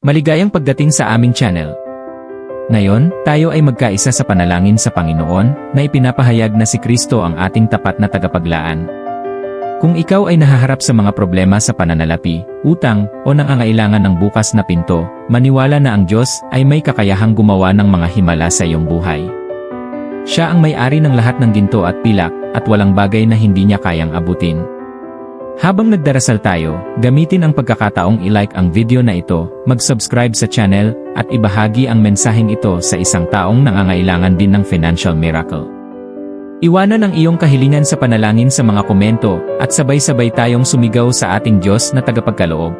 Maligayang pagdating sa aming channel. Ngayon, tayo ay magkaisa sa panalangin sa Panginoon na ipinapahayag na si Kristo ang ating tapat na tagapaglaan. Kung ikaw ay nahaharap sa mga problema sa pananalapi, utang, o nangangailangan ng bukas na pinto, maniwala na ang Diyos ay may kakayahang gumawa ng mga himala sa iyong buhay. Siya ang may-ari ng lahat ng ginto at pilak, at walang bagay na hindi niya kayang abutin. Habang nagdarasal tayo, gamitin ang pagkakataong i-like ang video na ito, mag-subscribe sa channel, at ibahagi ang mensaheng ito sa isang taong nangangailangan din ng financial miracle. Iwanan ang iyong kahilingan sa panalangin sa mga komento, at sabay-sabay tayong sumigaw sa ating Diyos na tagapagkaloob.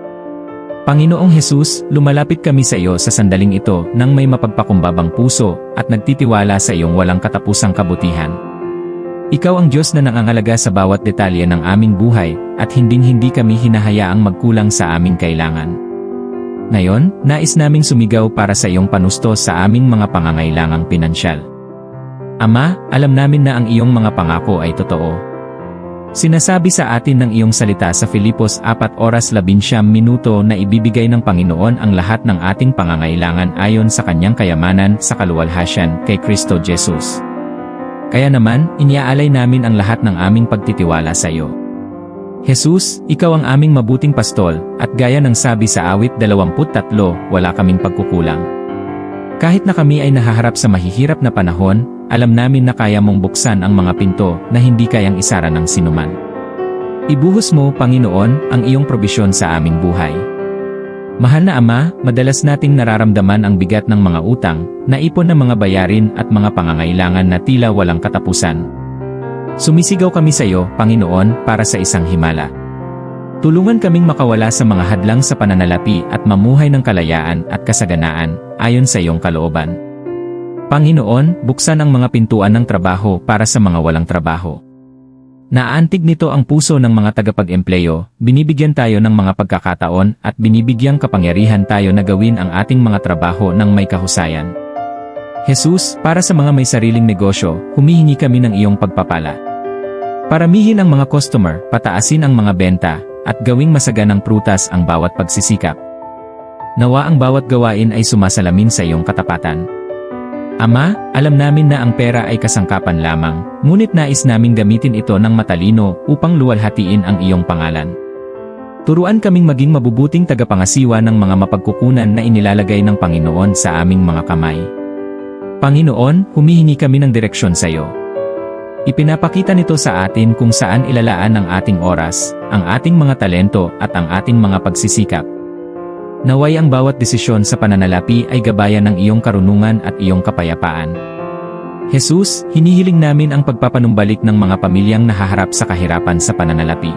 Panginoong Hesus, lumalapit kami sa iyo sa sandaling ito nang may mapagpakumbabang puso at nagtitiwala sa iyong walang katapusang kabutihan. Ikaw ang Diyos na nangangalaga sa bawat detalye ng aming buhay at hinding-hindi kami hinahayaang magkulang sa aming kailangan. Ngayon, nais naming sumigaw para sa iyong panustos sa aming mga pangangailangang pinansyal. Ama, alam namin na ang iyong mga pangako ay totoo. Sinasabi sa atin ng iyong salita sa Filipos 4 oras 11 minuto na ibibigay ng Panginoon ang lahat ng ating pangangailangan ayon sa kanyang kayamanan sa kaluwalhasyan kay Kristo Jesus. Kaya naman, iniaalay namin ang lahat ng aming pagtitiwala sa iyo. Jesus, ikaw ang aming mabuting pastol, at gaya ng sabi sa awit 23, wala kaming pagkukulang. Kahit na kami ay nahaharap sa mahihirap na panahon, alam namin na kaya mong buksan ang mga pinto na hindi kayang isara ng sinuman. Ibuhos mo, Panginoon, ang iyong probisyon sa aming buhay. Mahal na Ama, madalas nating nararamdaman ang bigat ng mga utang, naipon ng mga bayarin at mga pangangailangan na tila walang katapusan. Sumisigaw kami sa iyo, Panginoon, para sa isang himala. Tulungan kaming makawala sa mga hadlang sa pananalapi at mamuhay ng kalayaan at kasaganaan, ayon sa iyong kalooban. Panginoon, buksan ang mga pintuan ng trabaho para sa mga walang trabaho. Naantig nito ang puso ng mga tagapag-empleyo, binibigyan tayo ng mga pagkakataon at binibigyang kapangyarihan tayo na gawin ang ating mga trabaho ng may kahusayan. Jesus, para sa mga may sariling negosyo, humihingi kami ng iyong pagpapala. Paramihin ang mga customer, pataasin ang mga benta, at gawing masaganang prutas ang bawat pagsisikap. Nawa ang bawat gawain ay sumasalamin sa iyong katapatan. Ama, alam namin na ang pera ay kasangkapan lamang, ngunit nais naming gamitin ito ng matalino upang luwalhatiin ang iyong pangalan. Turuan kaming maging mabubuting tagapangasiwa ng mga mapagkukunan na inilalagay ng Panginoon sa aming mga kamay. Panginoon, humihingi kami ng direksyon sa iyo. Ipinapakita nito sa atin kung saan ilalaan ang ating oras, ang ating mga talento at ang ating mga pagsisikap. Naway ang bawat desisyon sa pananalapi ay gabayan ng iyong karunungan at iyong kapayapaan. Jesus, hinihiling namin ang pagpapanumbalik ng mga pamilyang nahaharap sa kahirapan sa pananalapi.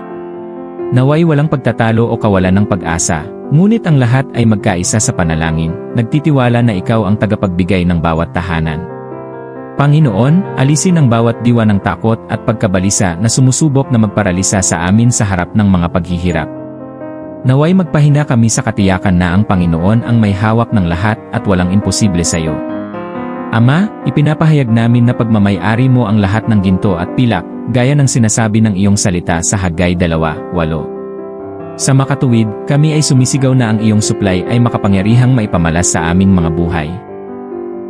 Naway walang pagtatalo o kawalan ng pag-asa, ngunit ang lahat ay magkaisa sa panalangin, nagtitiwala na ikaw ang tagapagbigay ng bawat tahanan. Panginoon, alisin ang bawat diwa ng takot at pagkabalisa na sumusubok na magparalisa sa amin sa harap ng mga paghihirap. Naway magpahina kami sa katiyakan na ang Panginoon ang may hawak ng lahat at walang imposible sa iyo. Ama, ipinapahayag namin na pagmamayari mo ang lahat ng ginto at pilak, gaya ng sinasabi ng iyong salita sa Hagay 2:8. Sa makatuwid, kami ay sumisigaw na ang iyong supply ay makapangyarihang maipamalas sa aming mga buhay.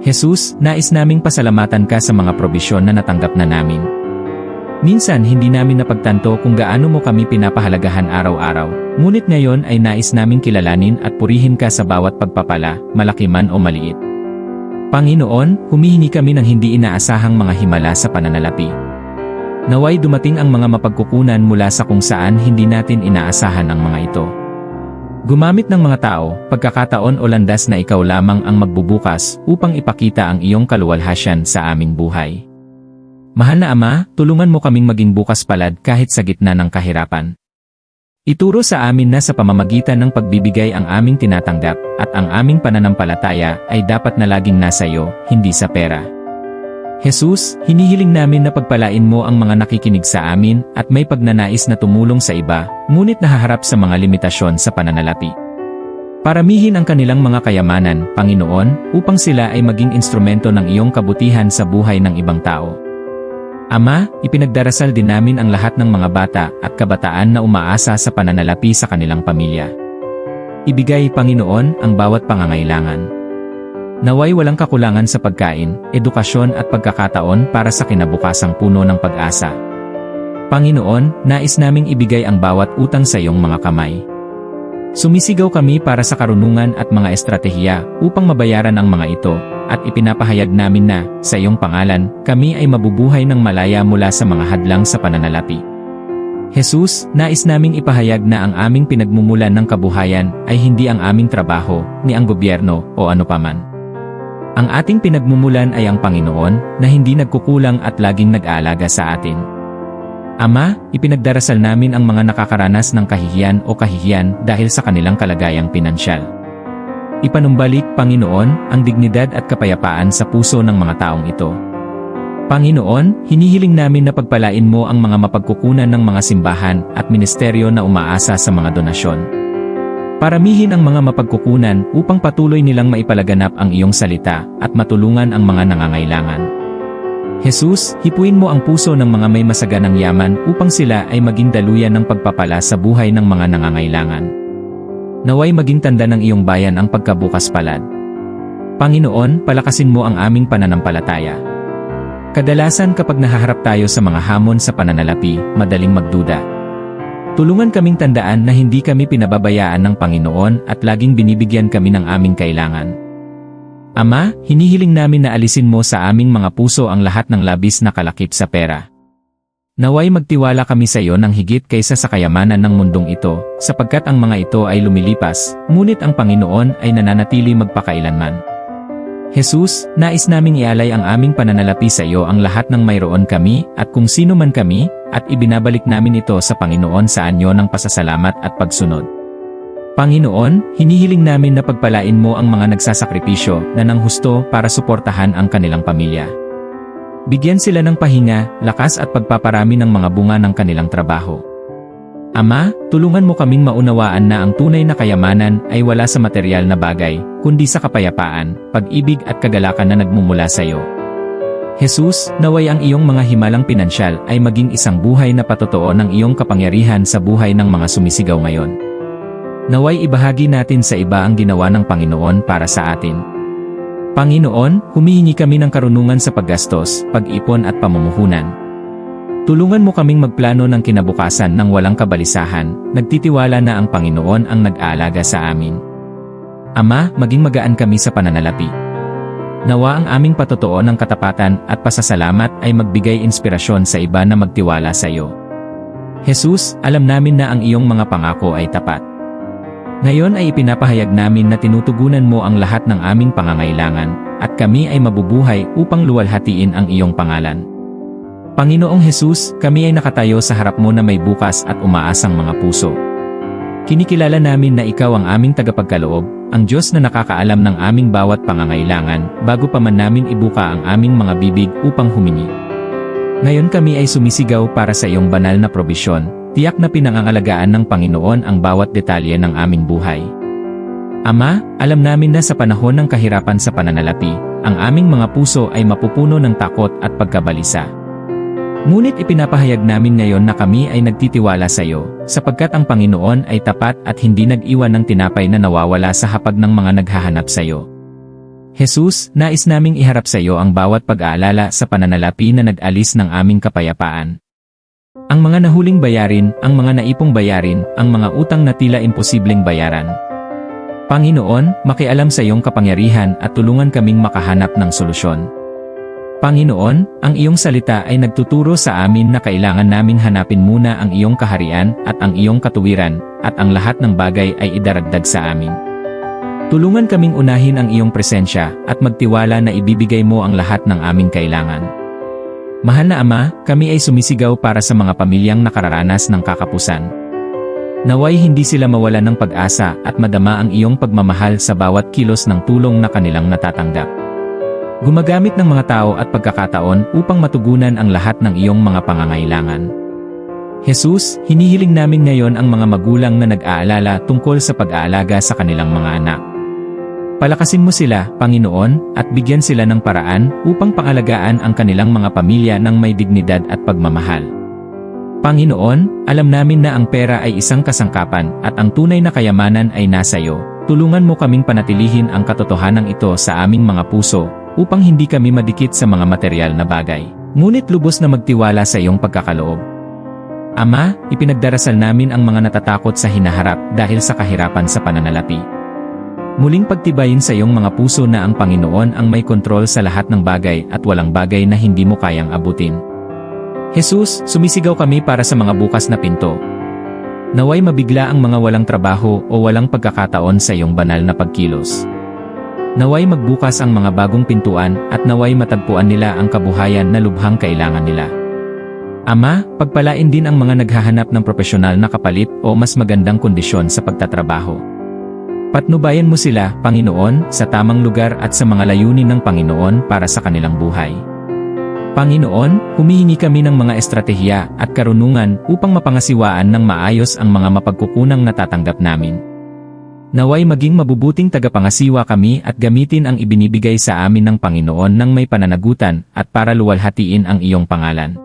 Jesus, nais naming pasalamatan ka sa mga probisyon na natanggap na namin. Minsan hindi namin napagtanto kung gaano mo kami pinapahalagahan araw-araw, ngunit ngayon ay nais naming kilalanin at purihin ka sa bawat pagpapala, malaki man o maliit. Panginoon, humihingi kami ng hindi inaasahang mga himala sa pananalapi. Naway dumating ang mga mapagkukunan mula sa kung saan hindi natin inaasahan ang mga ito. Gumamit ng mga tao, pagkakataon o landas na ikaw lamang ang magbubukas upang ipakita ang iyong kaluwalhasyan sa aming buhay. Mahal na Ama, tulungan mo kaming maging bukas palad kahit sa gitna ng kahirapan. Ituro sa amin na sa pamamagitan ng pagbibigay ang aming tinatanggap at ang aming pananampalataya ay dapat na laging nasa iyo, hindi sa pera. Jesus, hinihiling namin na pagpalain mo ang mga nakikinig sa amin at may pagnanais na tumulong sa iba, ngunit nahaharap sa mga limitasyon sa pananalapi. Paramihin ang kanilang mga kayamanan, Panginoon, upang sila ay maging instrumento ng iyong kabutihan sa buhay ng ibang tao. Ama, ipinagdarasal din namin ang lahat ng mga bata at kabataan na umaasa sa pananalapi sa kanilang pamilya. ibigay, Panginoon, ang bawat pangangailangan. Naway walang kakulangan sa pagkain, edukasyon at pagkakataon para sa kinabukasang puno ng pag-asa. Panginoon, nais naming ibigay ang bawat utang sa iyong mga kamay. Sumisigaw kami para sa karunungan at mga estratehiya upang mabayaran ang mga ito, at ipinapahayag namin na, sa iyong pangalan, kami ay mabubuhay ng malaya mula sa mga hadlang sa pananalapi. Jesus, nais naming ipahayag na ang aming pinagmumulan ng kabuhayan ay hindi ang aming trabaho, ni ang gobyerno, o ano paman. Ang ating pinagmumulan ay ang Panginoon, na hindi nagkukulang at laging nag-aalaga sa atin. Ama, ipinagdarasal namin ang mga nakakaranas ng kahihiyan o kahihiyan dahil sa kanilang kalagayang pinansyal. Ipanumbalik, Panginoon, ang dignidad at kapayapaan sa puso ng mga taong ito. Panginoon, hinihiling namin na pagpalain mo ang mga mapagkukunan ng mga simbahan at ministeryo na umaasa sa mga donasyon. Paramihin ang mga mapagkukunan upang patuloy nilang maipalaganap ang iyong salita at matulungan ang mga nangangailangan. Jesus, hipuin mo ang puso ng mga may masaganang yaman upang sila ay maging daluyan ng pagpapala sa buhay ng mga nangangailangan. Naway maging tanda ng iyong bayan ang pagkabukas palad. Panginoon, palakasin mo ang aming pananampalataya. Kadalasan kapag nahaharap tayo sa mga hamon sa pananalapi, madaling magduda. Tulungan kaming tandaan na hindi kami pinababayaan ng Panginoon at laging binibigyan kami ng aming kailangan. Ama, hinihiling namin na alisin mo sa aming mga puso ang lahat ng labis na kalakip sa pera. Naway magtiwala kami sa iyo ng higit kaysa sa kayamanan ng mundong ito, sapagkat ang mga ito ay lumilipas, ngunit ang Panginoon ay nananatili magpakailanman. Jesus, nais naming ialay ang aming pananalapi sa iyo ang lahat ng mayroon kami at kung sino man kami, at ibinabalik namin ito sa Panginoon sa anyo ng pasasalamat at pagsunod. Panginoon, hinihiling namin na pagpalain mo ang mga nagsasakripisyo na nang husto para suportahan ang kanilang pamilya. Bigyan sila ng pahinga, lakas at pagpaparami ng mga bunga ng kanilang trabaho. Ama, tulungan mo kaming maunawaan na ang tunay na kayamanan ay wala sa material na bagay, kundi sa kapayapaan, pag-ibig at kagalakan na nagmumula sa iyo. Jesus, naway ang iyong mga himalang pinansyal ay maging isang buhay na patotoo ng iyong kapangyarihan sa buhay ng mga sumisigaw ngayon. Naway ibahagi natin sa iba ang ginawa ng Panginoon para sa atin. Panginoon, humihingi kami ng karunungan sa paggastos, pag-ipon at pamumuhunan. Tulungan mo kaming magplano ng kinabukasan ng walang kabalisahan, nagtitiwala na ang Panginoon ang nag-aalaga sa amin. Ama, maging magaan kami sa pananalapi. Nawa ang aming patotoo ng katapatan at pasasalamat ay magbigay inspirasyon sa iba na magtiwala sa iyo. Jesus, alam namin na ang iyong mga pangako ay tapat. Ngayon ay ipinapahayag namin na tinutugunan mo ang lahat ng aming pangangailangan, at kami ay mabubuhay upang luwalhatiin ang iyong pangalan. Panginoong Hesus, kami ay nakatayo sa harap mo na may bukas at umaasang mga puso. Kinikilala namin na ikaw ang aming tagapagkaloob, ang Diyos na nakakaalam ng aming bawat pangangailangan bago pa man namin ibuka ang aming mga bibig upang humingi. Ngayon kami ay sumisigaw para sa iyong banal na probisyon, Tiyak na pinangangalagaan ng Panginoon ang bawat detalye ng aming buhay. Ama, alam namin na sa panahon ng kahirapan sa pananalapi, ang aming mga puso ay mapupuno ng takot at pagkabalisa. Ngunit ipinapahayag namin ngayon na kami ay nagtitiwala sa iyo, sapagkat ang Panginoon ay tapat at hindi nag-iwan ng tinapay na nawawala sa hapag ng mga naghahanap sa iyo. Jesus, nais naming iharap sa iyo ang bawat pag-aalala sa pananalapi na nag-alis ng aming kapayapaan, ang mga nahuling bayarin, ang mga naipong bayarin, ang mga utang na tila imposibleng bayaran. Panginoon, makialam sa iyong kapangyarihan at tulungan kaming makahanap ng solusyon. Panginoon, ang iyong salita ay nagtuturo sa amin na kailangan naming hanapin muna ang iyong kaharian at ang iyong katuwiran, at ang lahat ng bagay ay idaragdag sa amin. Tulungan kaming unahin ang iyong presensya at magtiwala na ibibigay mo ang lahat ng aming kailangan. Mahal na Ama, kami ay sumisigaw para sa mga pamilyang nakararanas ng kakapusan. Naway hindi sila mawala ng pag-asa at madama ang iyong pagmamahal sa bawat kilos ng tulong na kanilang natatanggap. Gumagamit ng mga tao at pagkakataon upang matugunan ang lahat ng iyong mga pangangailangan. Jesus, hinihiling namin ngayon ang mga magulang na nag-aalala tungkol sa pag-aalaga sa kanilang mga anak. Palakasin mo sila, Panginoon, at bigyan sila ng paraan upang pangalagaan ang kanilang mga pamilya ng may dignidad at pagmamahal. Panginoon, alam namin na ang pera ay isang kasangkapan at ang tunay na kayamanan ay nasa iyo. Tulungan mo kaming panatilihin ang katotohanan ito sa aming mga puso upang hindi kami madikit sa mga material na bagay. Ngunit lubos na magtiwala sa iyong pagkakaloob. Ama, ipinagdarasal namin ang mga natatakot sa hinaharap dahil sa kahirapan sa pananalapi. Muling pagtibayin sa iyong mga puso na ang Panginoon ang may kontrol sa lahat ng bagay at walang bagay na hindi mo kayang abutin. Jesus, sumisigaw kami para sa mga bukas na pinto. Naway mabigla ang mga walang trabaho o walang pagkakataon sa iyong banal na pagkilos. Naway magbukas ang mga bagong pintuan at naway matagpuan nila ang kabuhayan na lubhang kailangan nila. Ama, pagpalain din ang mga naghahanap ng profesional na kapalit o mas magandang kondisyon sa pagtatrabaho. Patnubayan mo sila, Panginoon, sa tamang lugar at sa mga layunin ng Panginoon para sa kanilang buhay. Panginoon, humihingi kami ng mga estratehiya at karunungan upang mapangasiwaan ng maayos ang mga mapagkukunang natatanggap namin. Naway maging mabubuting tagapangasiwa kami at gamitin ang ibinibigay sa amin ng Panginoon ng may pananagutan at para luwalhatiin ang iyong pangalan.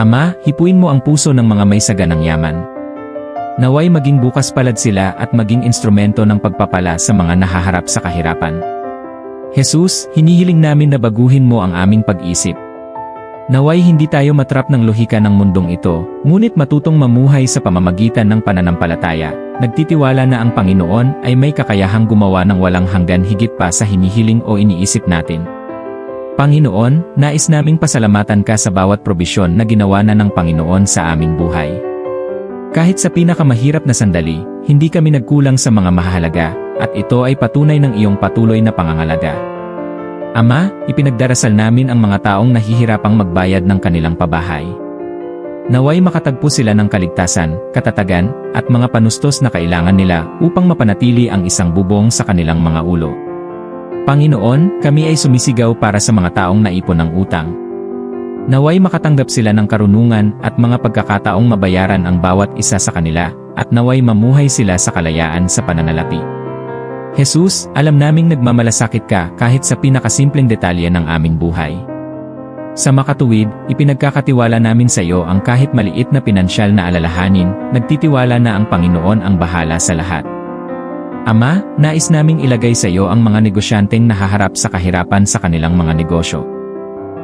Ama, hipuin mo ang puso ng mga may saganang yaman. Naway maging bukas palad sila at maging instrumento ng pagpapala sa mga nahaharap sa kahirapan. Jesus, hinihiling namin na baguhin mo ang aming pag-isip. Naway hindi tayo matrap ng lohika ng mundong ito, ngunit matutong mamuhay sa pamamagitan ng pananampalataya, nagtitiwala na ang Panginoon ay may kakayahang gumawa ng walang hanggan higit pa sa hinihiling o iniisip natin. Panginoon, nais naming pasalamatan ka sa bawat probisyon na ginawa na ng Panginoon sa aming buhay. Kahit sa pinakamahirap na sandali, hindi kami nagkulang sa mga mahalaga, at ito ay patunay ng iyong patuloy na pangangalaga. Ama, ipinagdarasal namin ang mga taong nahihirapang magbayad ng kanilang pabahay. Naway makatagpo sila ng kaligtasan, katatagan, at mga panustos na kailangan nila upang mapanatili ang isang bubong sa kanilang mga ulo. Panginoon, kami ay sumisigaw para sa mga taong naipon ng utang. Naway makatanggap sila ng karunungan at mga pagkakataong mabayaran ang bawat isa sa kanila, at naway mamuhay sila sa kalayaan sa pananalapi. Jesus, alam naming nagmamalasakit ka kahit sa pinakasimpleng detalye ng aming buhay. Sa makatuwid, ipinagkakatiwala namin sa iyo ang kahit maliit na pinansyal na alalahanin, nagtitiwala na ang Panginoon ang bahala sa lahat. Ama, nais naming ilagay sa iyo ang mga negosyanteng nahaharap sa kahirapan sa kanilang mga negosyo.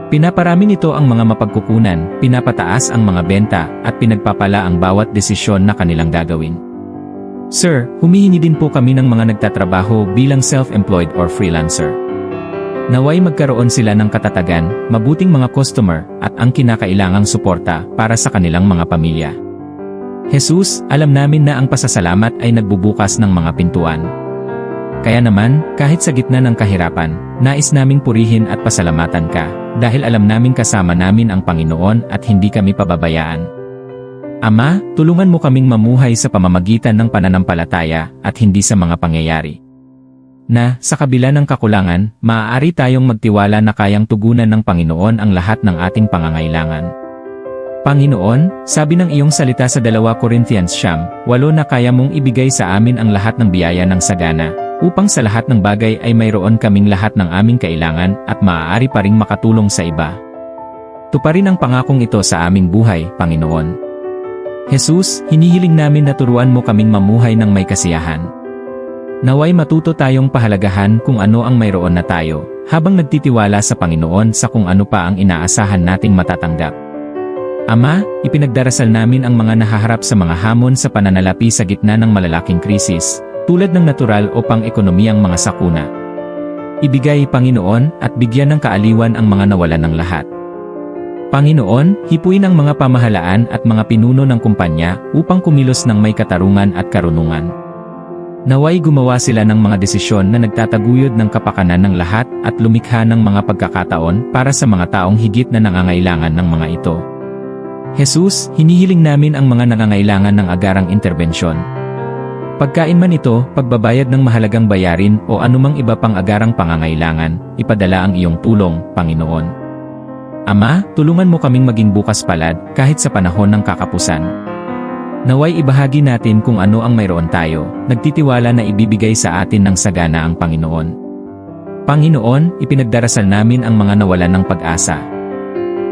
Pinaparami nito ang mga mapagkukunan, pinapataas ang mga benta, at pinagpapala ang bawat desisyon na kanilang gagawin. Sir, humihingi din po kami ng mga nagtatrabaho bilang self-employed or freelancer. Naway magkaroon sila ng katatagan, mabuting mga customer, at ang kinakailangang suporta para sa kanilang mga pamilya. Jesus, alam namin na ang pasasalamat ay nagbubukas ng mga pintuan. Kaya naman, kahit sa gitna ng kahirapan, nais naming purihin at pasalamatan ka, dahil alam namin kasama namin ang Panginoon at hindi kami pababayaan. Ama, tulungan mo kaming mamuhay sa pamamagitan ng pananampalataya at hindi sa mga pangyayari. Na, sa kabila ng kakulangan, maaari tayong magtiwala na kayang tugunan ng Panginoon ang lahat ng ating pangangailangan. Panginoon, sabi ng iyong salita sa 2 Corinthians siyam, walo na kaya mong ibigay sa amin ang lahat ng biyaya ng sagana, upang sa lahat ng bagay ay mayroon kaming lahat ng aming kailangan at maaari pa ring makatulong sa iba. Tuparin ang pangakong ito sa aming buhay, Panginoon. Jesus, hinihiling namin na turuan mo kaming mamuhay ng may kasiyahan. Naway matuto tayong pahalagahan kung ano ang mayroon na tayo, habang nagtitiwala sa Panginoon sa kung ano pa ang inaasahan nating matatanggap. Ama, ipinagdarasal namin ang mga nahaharap sa mga hamon sa pananalapi sa gitna ng malalaking krisis, tulad ng natural o pang-ekonomiyang mga sakuna. Ibigay, Panginoon, at bigyan ng kaaliwan ang mga nawalan ng lahat. Panginoon, hipuin ang mga pamahalaan at mga pinuno ng kumpanya upang kumilos ng may katarungan at karunungan. Naway gumawa sila ng mga desisyon na nagtataguyod ng kapakanan ng lahat at lumikha ng mga pagkakataon para sa mga taong higit na nangangailangan ng mga ito. Jesus, hinihiling namin ang mga nangangailangan ng agarang interbensyon. Pagkain man ito, pagbabayad ng mahalagang bayarin o anumang iba pang agarang pangangailangan, ipadala ang iyong tulong, Panginoon. Ama, tulungan mo kaming maging bukas palad kahit sa panahon ng kakapusan. Naway ibahagi natin kung ano ang mayroon tayo, nagtitiwala na ibibigay sa atin ng sagana ang Panginoon. Panginoon, ipinagdarasal namin ang mga nawalan ng pag-asa.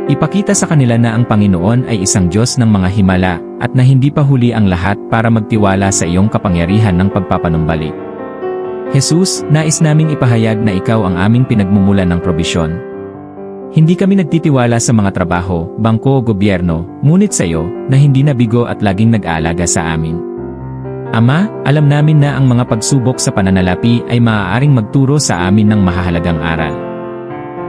Ipakita sa kanila na ang Panginoon ay isang Diyos ng mga himala at na hindi pa huli ang lahat para magtiwala sa iyong kapangyarihan ng pagpapanumbalik. Jesus, nais naming ipahayag na ikaw ang aming pinagmumulan ng probisyon. Hindi kami nagtitiwala sa mga trabaho, bangko o gobyerno, ngunit sa iyo na hindi nabigo at laging nag-aalaga sa amin. Ama, alam namin na ang mga pagsubok sa pananalapi ay maaaring magturo sa amin ng mahahalagang aral.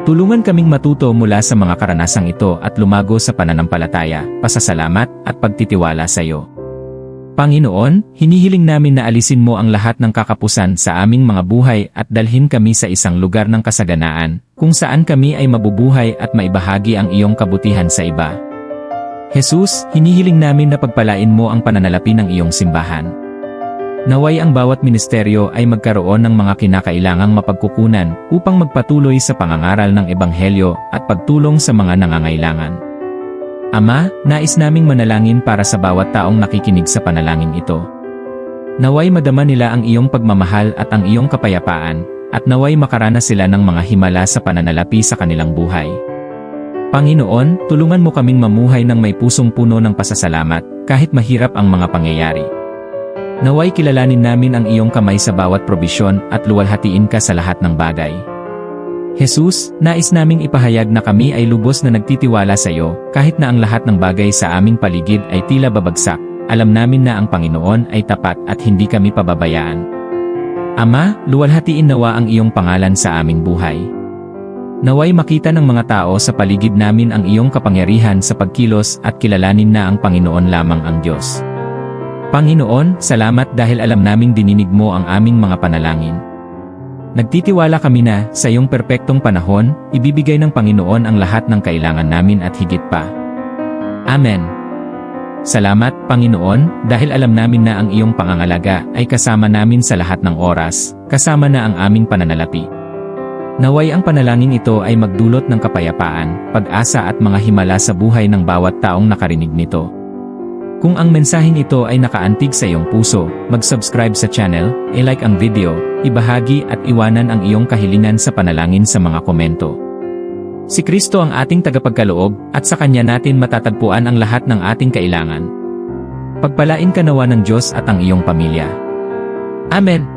Tulungan kaming matuto mula sa mga karanasang ito at lumago sa pananampalataya, pasasalamat at pagtitiwala sa iyo. Panginoon, hinihiling namin na alisin mo ang lahat ng kakapusan sa aming mga buhay at dalhin kami sa isang lugar ng kasaganaan, kung saan kami ay mabubuhay at maibahagi ang iyong kabutihan sa iba. Jesus, hinihiling namin na pagpalain mo ang pananalapi ng iyong simbahan. Naway ang bawat ministeryo ay magkaroon ng mga kinakailangang mapagkukunan upang magpatuloy sa pangangaral ng Ebanghelyo at pagtulong sa mga nangangailangan. Ama, nais naming manalangin para sa bawat taong nakikinig sa panalangin ito. Naway madama nila ang iyong pagmamahal at ang iyong kapayapaan, at naway makaranas sila ng mga himala sa pananalapi sa kanilang buhay. Panginoon, tulungan mo kaming mamuhay ng may pusong puno ng pasasalamat, kahit mahirap ang mga pangyayari. Naway kilalanin namin ang iyong kamay sa bawat probisyon at luwalhatiin ka sa lahat ng bagay. Jesus, nais naming ipahayag na kami ay lubos na nagtitiwala sa iyo, kahit na ang lahat ng bagay sa aming paligid ay tila babagsak, alam namin na ang Panginoon ay tapat at hindi kami pababayaan. Ama, luwalhatiin nawa ang iyong pangalan sa aming buhay. Naway makita ng mga tao sa paligid namin ang iyong kapangyarihan sa pagkilos at kilalanin na ang Panginoon lamang ang Diyos. Panginoon, salamat dahil alam naming dininig mo ang aming mga panalangin. Nagtitiwala kami na, sa iyong perpektong panahon, ibibigay ng Panginoon ang lahat ng kailangan namin at higit pa. Amen. Salamat, Panginoon, dahil alam namin na ang iyong pangangalaga ay kasama namin sa lahat ng oras, kasama na ang aming pananalapi. Naway ang panalangin ito ay magdulot ng kapayapaan, pag-asa at mga himala sa buhay ng bawat taong nakarinig nito. Kung ang mensaheng ito ay nakaantig sa iyong puso, mag-subscribe sa channel, i-like ang video, ibahagi at iwanan ang iyong kahilingan sa panalangin sa mga komento. Si Kristo ang ating tagapagkaloob at sa Kanya natin matatagpuan ang lahat ng ating kailangan. Pagpalain ka nawa ng Diyos at ang iyong pamilya. Amen.